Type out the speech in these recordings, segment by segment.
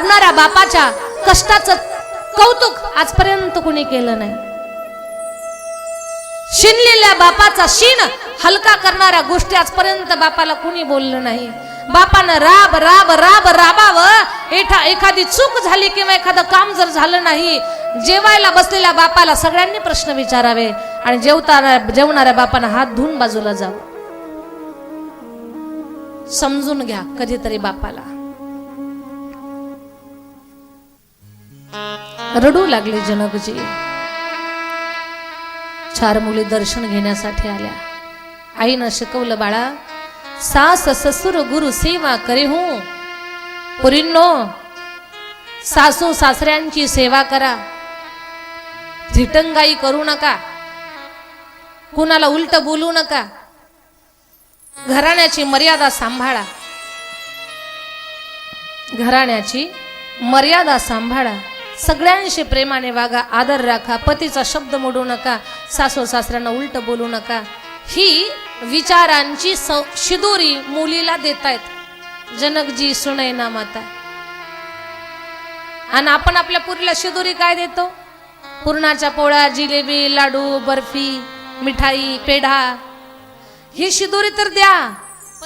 राबणाऱ्या बापाच्या कष्टाचं कौतुक आजपर्यंत कुणी केलं नाही. शिनलेल्या बापाचा शिन हलका करणाऱ्या गोष्टी आजपर्यंत बापाला कुणी बोललं नाही. बापानं राब राब राब राबावं. एठा एखादी चूक झाली किंवा एखादं काम जर झालं नाही जेवायला बसलेल्या बापाला सगळ्यांनी प्रश्न विचारावे आणि जेवताना जेवणाऱ्या बापानं हात धुवून बाजूला जावं. समजून घ्या कधीतरी बापाला. रडू लागले जनकजी. चार मुली दर्शन घेण्यासाठी आल्या. आईनं शिकवलं बाळा सास ससुर गुरु सेवा करे हू पुरींनो सासू सासऱ्यांची सेवा करा. झिटंगाई करू नका. कुणाला उलट बोलू नका. घराण्याची मर्यादा सांभाळा. घराण्याची मर्यादा सांभाळा. सगळ्यांशी प्रेमाने वागा आदर राखा पतीचा शब्द मोडू नका सासू सासऱ्यांना उलट बोलू नका. ही विचारांची स- शिदोरी मुलीला देतायत. जनकजी सुनैना माता. आणि आपण आपल्या पुरीला शिदोरी काय देतो? पुरणाच्या पोळ्या जिलेबी लाडू बर्फी मिठाई पेढा. ही शिदोरी तर द्या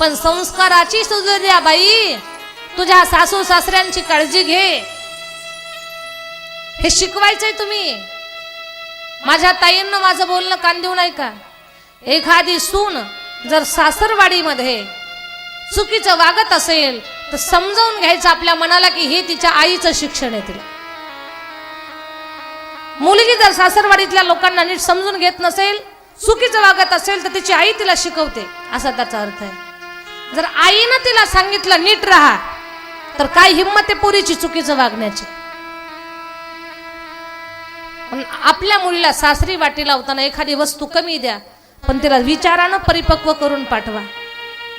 पण संस्काराची शिदोरी द्या बाई. तुझ्या सासू सासऱ्यांची काळजी घे. हे शिकवायचंय तुम्ही. माझ्या ताईंना माझं बोलणं कान देऊ नाही का? एखादी सून जर सासरवाडीमध्ये चुकीचं वागत असेल तर समजावून घ्यायचं आपल्या मनाला की हे तिच्या आईचं शिक्षण आहे तिला. मुलगी जर सासरवाडीतल्या लोकांना नीट समजून घेत नसेल चुकीचं वागत असेल तर तिची आई तिला शिकवते. असा त्याचा अर्थ आहे. जर आईनं तिला सांगितलं नीट राहा तर काय हिंमत आहे पुरीची चुकीचं वागण्याची? आपल्या मुलीला सासरी वाटी लावताना एखादी वस्तू कमी द्या पण तिला विचारानं परिपक्व करून पाठवा.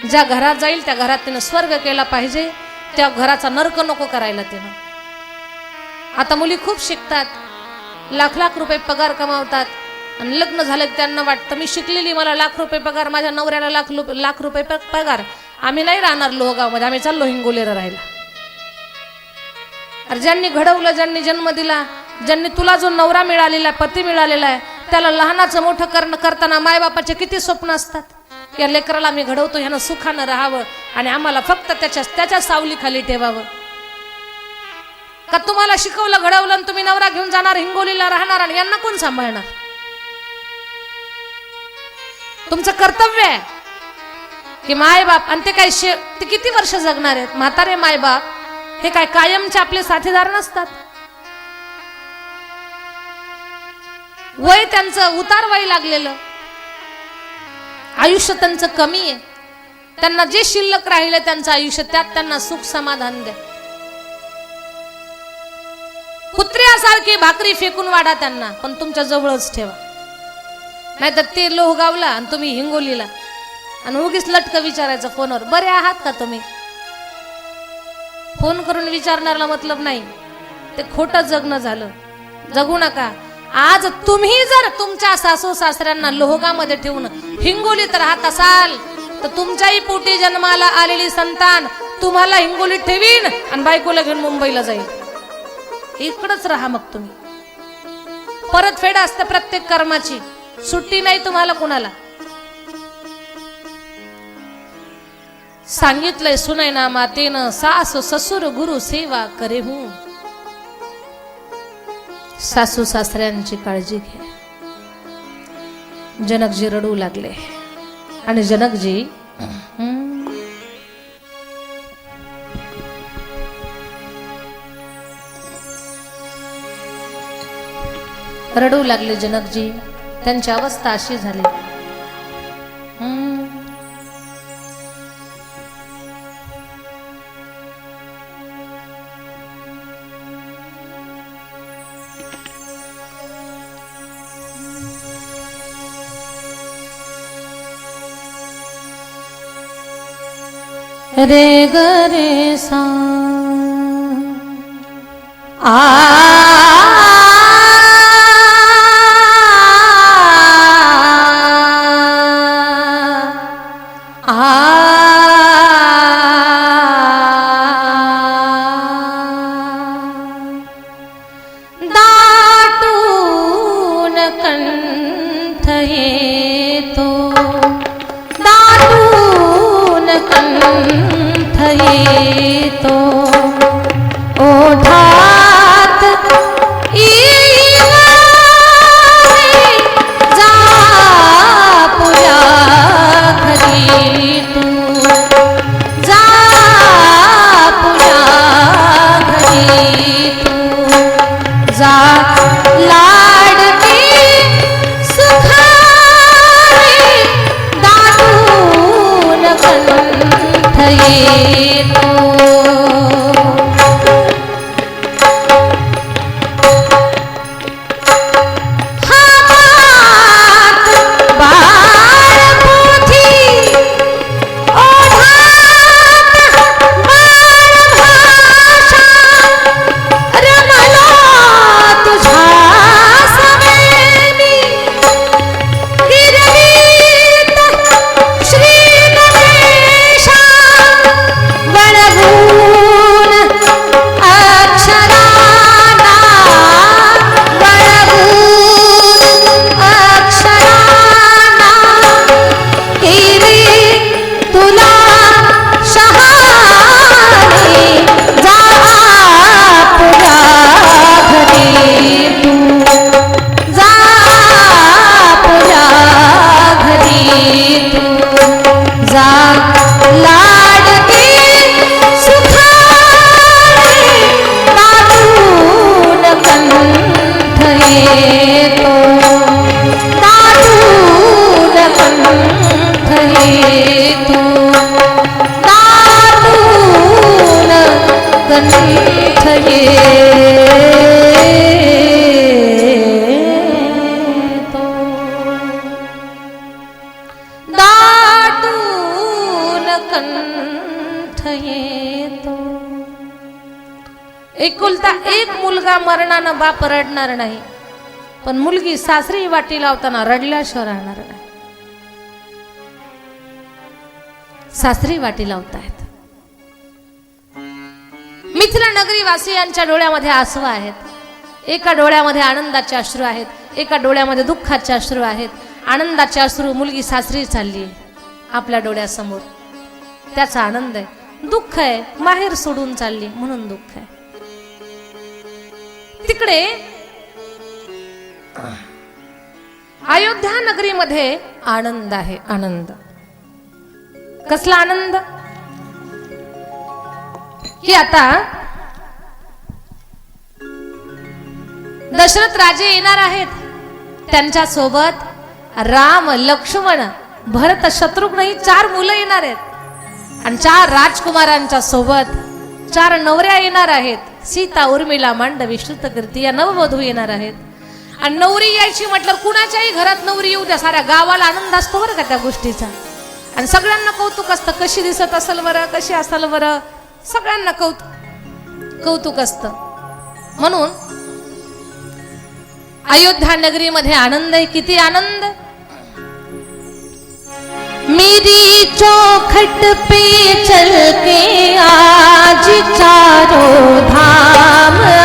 ज्या घरात जाईल त्या घरात तिनं स्वर्ग केला पाहिजे त्या घराचा नर्क नको करायला तिनं. आता मुली खूप शिकतात लाख लाख रुपये पगार कमावतात आणि लग्न झालं की त्यांना वाटतं मी शिकलेली मला लाख रुपये पगार माझ्या नवऱ्याला लाख लाख रुपये प- पगार. आम्ही नाही राहणार लोहगावमध्ये आम्ही चाललो हिंगोलीला राहायला. अरे ज्यांनी घडवलं ज्यांनी जन्म दिला ज्यांनी तुला जो नवरा मिळालेला आहे पती मिळालेला आहे त्याला लहानाचं मोठं करणं करताना मायबापाचे किती स्वप्न असतात? या लेकराला मी घडवतो ह्यानं सुखानं राहावं आणि आम्हाला फक्त त्याच्या त्याच्या सावलीखाली ठेवावं. का तुम्हाला शिकवलं घडवलं आणि तुम्ही नवरा घेऊन जाणार हिंगोलीला राहणार आणि यांना कोण सांभाळणार? तुमचं कर्तव्य आहे की मायबाप आणि ते काय शे ते किती वर्ष जगणार आहेत? म्हातारे मायबाप हे काय कायमचे आपले साथीदार नसतात? वय त्यांचं उतार वय लागलेलं. आयुष्य त्यांचं कमी आहे. त्यांना जे शिल्लक राहिलं त्यांचं आयुष्य त्यात त्यांना सुख समाधान द्या. कुत्र्यासारखी भाकरी फेकून वाढा त्यांना पण तुमच्या जवळच ठेवा. नाहीतर ते लोहगावला आणि तुम्ही हिंगोलीला. आणि उगीच लटक विचारायचं फोनवर बरे आहात का तुम्ही? फोन करून विचारणारा मतलब नाही. ते खोटं जगणं झालं. जगू नका. आज तुम्ही जर तुमच्या सासू सासऱ्यांना लोहगामध्ये ठेवून हिंगोलीत राहत असाल तर तुमच्याही पोटी जन्माला आलेली संतान तुम्हाला हिंगोलीत ठेवीन आणि बायकोला घेऊन मुंबईला जाईल. इकडच राहा मग तुम्ही. परतफेड असते प्रत्येक कर्माची. सुट्टी नाही तुम्हाला कुणाला. सांगितलंय सुनैना मातेनं सास ससुर गुरु सेवा करे हूं सासू सासऱ्यांची काळजी घे. जनकजी रडू लागले. आणि जनकजी रडू लागले जनकजी. त्यांची अवस्था अशी झाली. गरे गरे सा। आ Thank you. एकुलता एक मुलगा मरणानं बाप रडणार नाही पण मुलगी सासरी वाटी लावताना रडल्याशिवाय राहणार नाही. सासरी वाटी लावतायत. मिथिला नगरी वासियांच्या डोळ्यामध्ये आसू आहेत. एका डोळ्यामध्ये आनंदाचे अश्रू आहेत एका डोळ्यामध्ये दुःखाचे अश्रू आहेत. आनंदाचे अश्रू मुलगी सासरी चालली आपल्या डोळ्यासमोर. त्याचा आनंद आहे. दुःख आहे माहेर सोडून चालली म्हणून दुःख आहे. तिकडे अयोध्या नगरीमध्ये आनंद आहे आनंद. कसला आनंद? की आता दशरथ राजे येणार आहेत. त्यांच्यासोबत राम लक्ष्मण भरत शत्रुघ्न ही चार मुलं येणार आहेत. आणि चार राजकुमारांच्या सोबत चार नवऱ्या येणार आहेत. सीता उर्मिला मांडवी श्रुतकीर्ती या नववधू येणार आहेत. आणि नवरी यायची म्हटलं कुणाच्याही घरात नवरी येऊ द्या साऱ्या गावाला आनंद असतो बरं का त्या गोष्टीचा. आणि सगळ्यांना कौतुक असतं कशी दिसत असेल बरं कशी असेल बरं सगळ्यांना कौतुक कौतुक असतं. म्हणून अयोध्या नगरीमध्ये आनंद आहे किती आनंद? मेरी चौखट पे चल के आज चारों धाम आए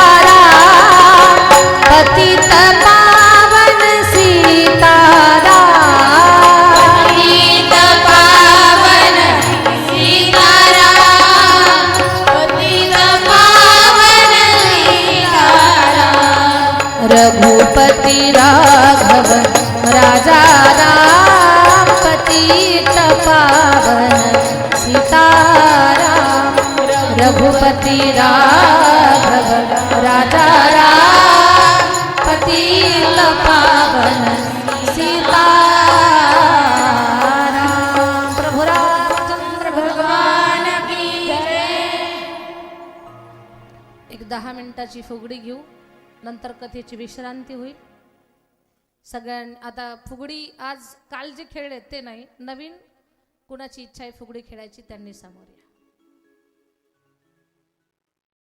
रघुपति राघव राजा राम पतित पावन सीताराम रघुपति राघव राजा राम पतित पावन सीताराम। प्रभु रामचंद्र भगवान की एक दहा मिनिटाची फुगडी घेऊ. नंतर कथेची विश्रांती होईल. सगळ्यां आता फुगडी आज काल जे खेळले ते नाही. नवीन कुणाची इच्छा आहे फुगडी खेळायची त्यांनी समोर या.